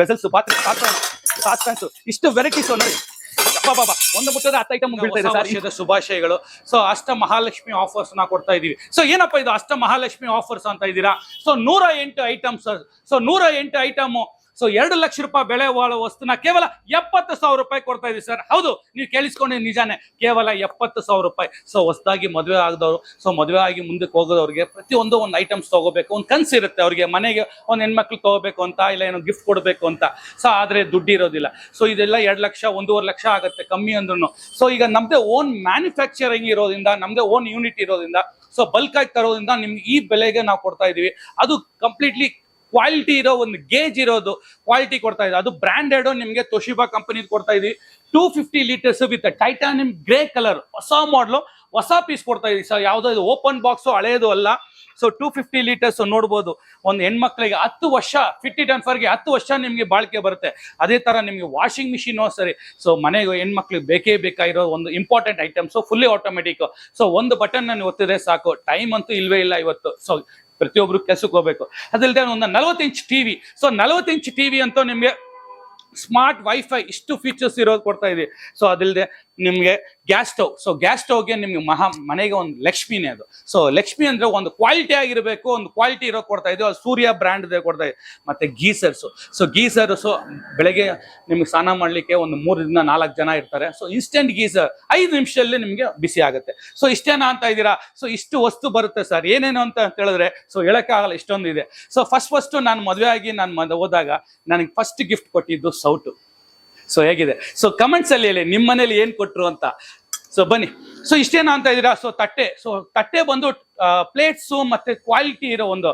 Bezels ಪಾತ್ರೆ ಸಾಸ್ಪೆನ್ಸ್ ಇಷ್ಟು varieties ನೋಡಿ. ಬಾಬಾ ಒಂದು ಮುಟ್ಟದ ಹತ್ತು ಐಟಮ್ ಬೀಳ್ತಾ ಇದೆ ಶುಭಾಶಯಗಳು. ಸೊ ಅಷ್ಟ ಮಹಾಲಕ್ಷ್ಮಿ ಆಫರ್ಸ್ನ ಕೊಡ್ತಾ ಇದೀವಿ. ಸೊ ಏನಪ್ಪ ಇದು ಅಷ್ಟ ಮಹಾಲಕ್ಷ್ಮಿ ಆಫರ್ಸ್ ಅಂತ ಇದ್ದೀರಾ? ಸೊ ನೂರ ಎಂಟು ಐಟಮ್ಸ್ ಸೊ ನೂರ ಎಂಟು ಐಟಮ್ ಸೊ ಎರಡು ಲಕ್ಷ ರೂಪಾಯಿ ಬೆಲೆ ಬಾಳೋ ವಸ್ತುನ ಕೇವಲ ಎಪ್ಪತ್ತು ಸಾವಿರ ರೂಪಾಯಿ ಕೊಡ್ತಾ ಇದೀವಿ ಸರ್. ಹೌದು, ನೀವು ಕೇಳಿಸ್ಕೊಂಡೆ ನಿಜಾನೇ, ಕೇವಲ ಎಪ್ಪತ್ತು ಸಾವಿರ ರೂಪಾಯಿ. ಸೊ ಹೊಸದಾಗಿ ಮದುವೆ ಆಗದವ್ರು ಸೊ ಮದುವೆ ಆಗಿ ಮುಂದಕ್ಕೆ ಹೋಗೋದವ್ರಿಗೆ ಪ್ರತಿಯೊಂದು ಒಂದು ಐಟಮ್ಸ್ ತಗೋಬೇಕು. ಒಂದು ಕನ್ಸು ಇರುತ್ತೆ ಅವ್ರಿಗೆ, ಮನೆಗೆ ಒಂದು ಹೆಣ್ಮಕ್ಳು ತಗೋಬೇಕು ಅಂತ, ಇಲ್ಲ ಏನೋ ಗಿಫ್ಟ್ ಕೊಡಬೇಕು ಅಂತ. ಸೊ ಆದರೆ ದುಡ್ಡು ಇರೋದಿಲ್ಲ. ಸೊ ಇದೆಲ್ಲ ಎರಡು ಲಕ್ಷ, ಒಂದೂವರೆ ಲಕ್ಷ ಆಗುತ್ತೆ ಕಮ್ಮಿ ಅಂದ್ರೂ ಸೊ ಈಗ ನಮ್ಮದೇ ಓನ್ ಮ್ಯಾನುಫ್ಯಾಕ್ಚರಿಂಗ್ ಇರೋದ್ರಿಂದ ನಮ್ಮದೇ ಓನ್ ಯೂನಿಟ್ ಇರೋದ್ರಿಂದ ಸೊ ಬಲ್ಕ್ ಆಗಿ ತರೋದ್ರಿಂದ ನಿಮ್ಗೆ ಈ ಬೆಲೆಗೆ ನಾವು ಕೊಡ್ತಾ ಇದೀವಿ. ಅದು ಕಂಪ್ಲೀಟ್ಲಿ ಕ್ವಾಲಿಟಿ ಇರೋ ಒಂದು ಗೇಜ್ ಇರೋದು ಕ್ವಾಲಿಟಿ ಕೊಡ್ತಾ ಇದೆ. ಅದು ಬ್ರ್ಯಾಂಡೆಡ್ ನಿಮಗೆ ತೊಶಿಬಾ ಕಂಪನಿ ಕೊಡ್ತಾ ಇದೀವಿ. Two fifty litres with titanium grey colour ಹೊಸ ಮಾಡಲು ಹೊಸ ಪೀಸ್ ಕೊಡ್ತಾ ಇದೀವಿ. ಸರ್ ಯಾವುದೋ ಇದು ಓಪನ್ ಬಾಕ್ಸು ಹಳೆಯದು ಅಲ್ಲ. ಸೊ ಟೂ ಫಿಫ್ಟಿ ಲೀಟರ್ಸ್ ನೋಡ್ಬೋದು. ಒಂದು ಹೆಣ್ಮಕ್ಳಿಗೆ ಹತ್ತು ವರ್ಷ ಫಿಫ್ಟಿ ಟನ್ ಫರ್ಗೆ ಹತ್ತು ವರ್ಷ ನಿಮಗೆ ಬಾಳಿಕೆ ಬರುತ್ತೆ. ಅದೇ ಥರ ನಿಮಗೆ ವಾಷಿಂಗ್ ಮಿಷಿನು ಸರಿ. ಸೊ ಮನೆಗೆ ಹೆಣ್ಮಕ್ಳಿಗೆ ಬೇಕೇ ಬೇಕಾಗಿರೋ ಒಂದು important items fully automatic so ಒಂದು ಬಟನ್ ನಾನು ಒತ್ತಿದ್ರೆ ಸಾಕು. ಟೈಮ್ ಅಂತೂ ಇಲ್ವೇ ಇಲ್ಲ ಇವತ್ತು. ಸೊ ಪ್ರತಿಯೊಬ್ರು ಕೆಲಸಕ್ಕೆ ಹೋಗ್ಬೇಕು ಅದಲ್ಲದೆ ಒಂದು ನಲವತ್ತು ಇಂಚ್ ಟಿವಿ. ಸೊ ನಲವತ್ತು ಇಂಚ್ ಟಿವಿ ಅಂತೂ ನಿಮಗೆ ಸ್ಮಾರ್ಟ್ ವೈಫೈ ಇಷ್ಟು ಫೀಚರ್ಸ್ ಇರೋದು ಕೊಡ್ತಾ ಇದೆ ಸೊ ಅದಿಲ್ಲದೆ ನಿಮಗೆ ಗ್ಯಾಸ್ ಸ್ಟವ್ ಸೊ ಗ್ಯಾಸ್ ಸ್ಟವ್ಗೆ ನಿಮ್ಗೆ ಮಹಾ, ಮನೆಗೆ ಒಂದು ಲಕ್ಷ್ಮಿನೇ ಅದು. ಸೊ ಲಕ್ಷ್ಮಿ ಅಂದ್ರೆ ಒಂದು ಕ್ವಾಲಿಟಿ ಆಗಿರಬೇಕು, ಒಂದು ಕ್ವಾಲಿಟಿ ಇರೋ ಕೊಡ್ತಾ ಇದೆ ಅದು ಸೂರ್ಯ ಬ್ರ್ಯಾಂಡ್ದೇ ಕೊಡ್ತಾ ಇದೆ ಮತ್ತೆ ಗೀಸರ್ಸು ಸೊ ಗೀಸರ್ಸು ಬೆಳಗ್ಗೆ ನಿಮ್ಗೆ ಸ್ನಾನ ಮಾಡ್ಲಿಕ್ಕೆ ಒಂದು ಮೂರರಿಂದ ನಾಲ್ಕು ಜನ ಇರ್ತಾರೆ. ಸೊ ಇನ್ಸ್ಟೆಂಟ್ ಗೀಸರ್ ಐದು ನಿಮಿಷದಲ್ಲಿ ನಿಮಗೆ ಬಿಸಿ ಆಗುತ್ತೆ. ಸೊ ಇಷ್ಟೇನಾ ಅಂತ ಇದ್ದೀರಾ? ಸೊ ಇಷ್ಟು ವಸ್ತು ಬರುತ್ತೆ ಸರ್ ಏನೇನು ಅಂತ ಹೇಳಿದ್ರೆ ಸೊ ಹೇಳೋಕ್ಕಾಗಲ್ಲ ಇಷ್ಟೊಂದು ಇದೆ ಸೊ ಫಸ್ಟ್ ಫಸ್ಟ್ ನಾನು ಮದುವೆ ಆಗಿ ನಾನು ಹೋದಾಗ ನನಗೆ ಫಸ್ಟ್ ಗಿಫ್ಟ್ ಕೊಟ್ಟಿದ್ದು ಸೌಟು. ಸೊ ಹೇಗಿದೆ? ಸೊ ಕಮೆಂಟ್ಸ್ ಅಲ್ಲಿ ಹೇಳಿ ನಿಮ್ಮ ಮನೇಲಿ ಏನ್ ಕೊಟ್ರು ಅಂತ. ಸೊ ಬನ್ನಿ. ಸೊ ಇಷ್ಟೇನ ಅಂತ ಇದ್ದೀರಾ? ಸೊ ತಟ್ಟೆ. ಸೊ ತಟ್ಟೆ ಬಂದು ಪ್ಲೇಟ್ಸು ಮತ್ತೆ ಕ್ವಾಲಿಟಿ ಇರೋ ಒಂದು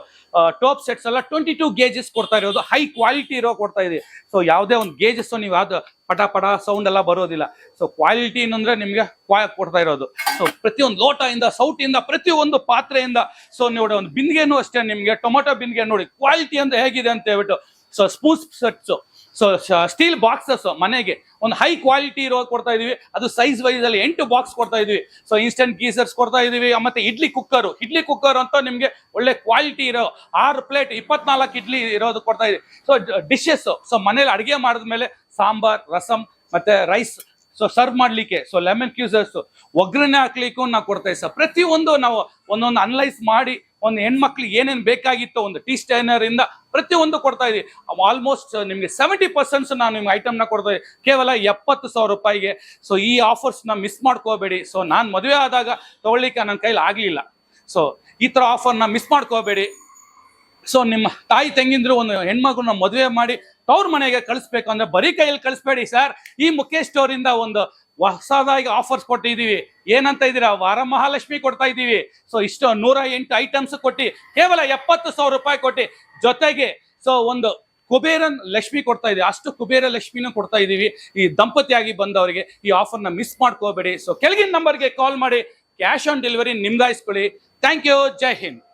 ಟಾಪ್ ಸೆಟ್ಸ್ ಎಲ್ಲ ಟ್ವೆಂಟಿ ಟೂ ಗೇಜಸ್ ಕೊಡ್ತಾ ಇರೋದು. ಹೈ ಕ್ವಾಲಿಟಿ ಇರೋ ಕೊಡ್ತಾ ಇದೆ ಸೊ ಯಾವುದೇ ಒಂದು ಗೇಜಸ್ ನೀವು ಯಾವ್ದು ಪಟ ಪಟ ಸೌಂಡ್ ಎಲ್ಲ ಬರೋದಿಲ್ಲ. ಸೊ ಕ್ವಾಲಿಟಿ ಅಂದ್ರೆ ನಿಮ್ಗೆ ಕ್ವಾ ಕೊಡ್ತಾ ಇರೋದು. ಸೊ ಪ್ರತಿಯೊಂದು ಲೋಟದಿಂದ, ಸೌಟಿಂದ, ಪ್ರತಿಯೊಂದು ಪಾತ್ರೆಯಿಂದ ಸೊ ನೋಡಿ, ಒಂದು ಬಿಂದಿಗೆನೂ ಅಷ್ಟೇ ನಿಮಗೆ. ಟೊಮೊಟೊ ಬಿಂದಿಗೆ ನೋಡಿ ಕ್ವಾಲಿಟಿ ಅಂದ್ರೆ ಹೇಗಿದೆ ಅಂತ ಹೇಳ್ಬಿಟ್ಟು. So spoons sets so steel boxes ಮನೆಗೆ ಒಂದು ಹೈ ಕ್ವಾಲಿಟಿ ಇರೋ ಕೊಡ್ತಾ ಇದೀವಿ. ಅದು ಸೈಜ್ ವೈಸ್ ಅಲ್ಲಿ ಎಂಟು ಬಾಕ್ಸ್ ಕೊಡ್ತಾ ಇದೀವಿ. ಸೊ ಇನ್ಸ್ಟೆಂಟ್ ಗೀಸರ್ಸ್ ಕೊಡ್ತಾ ಇದೀವಿ. ಮತ್ತೆ ಇಡ್ಲಿ ಕುಕ್ಕರ್ ಇಡ್ಲಿ ಕುಕ್ಕರ್ ಅಂತ ನಿಮಗೆ ಒಳ್ಳೆ ಕ್ವಾಲಿಟಿ ಇರೋ ಆರು ಪ್ಲೇಟ್ ಇಪ್ಪತ್ನಾಲ್ಕು ಇಡ್ಲಿ ಇರೋದು ಕೊಡ್ತಾ ಇದೀವಿ. ಸೊ ಡಿಶಸ್ ಸೊ ಮನೇಲಿ ಅಡುಗೆ ಮಾಡಿದ್ಮೇಲೆ ಸಾಂಬಾರ್, ರಸಂ, ಮತ್ತೆ ರೈಸ್ ಸೊ ಸರ್ವ್ ಮಾಡ್ಲಿಕ್ಕೆ. ಸೊ ಲೆಮನ್ ಕ್ಯೂಸರ್ಸ್ ಒಗ್ಗರಣೆ ಹಾಕ್ಲಿಕ್ಕೂ ನಾವು ಕೊಡ್ತಾ ಇದ್ದೀವಿ ಸರ್ ಪ್ರತಿಯೊಂದು ನಾವು ಒಂದೊಂದು ಅನಲೈಸ್ ಮಾಡಿ, ಒಂದು ಹೆಣ್ಮಕ್ಳಿಗೆ ಏನೇನು ಬೇಕಾಗಿತ್ತು ಒಂದು ಟೀ ಸ್ಟೈನರ್ ಇಂದ ಪ್ರತಿಯೊಂದು ಕೊಡ್ತಾ ಇದೀವಿ ಆಲ್ಮೋಸ್ಟ್ ನಿಮಗೆ ಸೆವೆಂಟಿ ಪರ್ಸೆಂಟ್ಸ್ ನಾನು ನಿಮ್ಗೆ ಐಟಮ್ನ ಕೊಡ್ತಾ ಕೇವಲ ಎಪ್ಪತ್ತು ಸಾವಿರ ರೂಪಾಯಿಗೆ. ಸೊ ಈ ಆಫರ್ಸ್ನ ಮಿಸ್ ಮಾಡ್ಕೋಬೇಡಿ. ಸೊ ನಾನು ಮದುವೆ ಆದಾಗ ತಗೊಳ್ಳಿಕ್ಕೆ ನನ್ನ ಕೈಲಿ ಆಗಲಿಲ್ಲ. ಸೊ ಈ ಥರ ಆಫರ್ನ ಮಿಸ್ ಮಾಡ್ಕೋಬೇಡಿ. ಸೊ ನಿಮ್ಮ ತಾಯಿ ತಂಗಿಂದ್ರು ಒಂದು ಹೆಣ್ಮಗುನ ಮದುವೆ ಮಾಡಿ ತವ್ರ ಮನೆಗೆ ಕಳಿಸ್ಬೇಕು ಅಂದ್ರೆ ಬರೀ ಕೈಯಲ್ಲಿ ಕಳಿಸ್ಬೇಡಿ ಸರ್ ಈ ಮುಖೇಶ್ ಸ್ಟೋರ್ ಇಂದ ಒಂದು ಹೊಸದಾಗಿ ಆಫರ್ಸ್ ಕೊಟ್ಟಿದ್ದೀವಿ. ಏನಂತ ಇದ್ದೀರಾ? ವಾರ ಮಹಾಲಕ್ಷ್ಮಿ ಕೊಡ್ತಾ ಇದ್ದೀವಿ. ಸೊ ಇಷ್ಟು ನೂರ ಎಂಟು ಐಟಮ್ಸ್ ಕೊಟ್ಟು, ಕೇವಲ ಎಪ್ಪತ್ತು ಸಾವಿರ ರೂಪಾಯಿ ಕೊಟ್ಟು, ಜೊತೆಗೆ ಸೊ ಒಂದು ಕುಬೇರನ್ ಲಕ್ಷ್ಮಿ ಕೊಡ್ತಾ ಇದೀವಿ ಅಷ್ಟು ಕುಬೇರ ಲಕ್ಷ್ಮಿನೂ ಕೊಡ್ತಾ ಇದ್ದೀವಿ. ಈ ದಂಪತಿಯಾಗಿ ಬಂದವರಿಗೆ ಈ ಆಫರ್ನ ಮಿಸ್ ಮಾಡ್ಕೋಬೇಡಿ. ಸೊ ಕೆಳಗಿನ ನಂಬರ್ಗೆ ಕಾಲ್ ಮಾಡಿ cash on delivery ನಿಮ್ದಾಯಿಸ್ಕೊಳ್ಳಿ. Thank you Jai Hind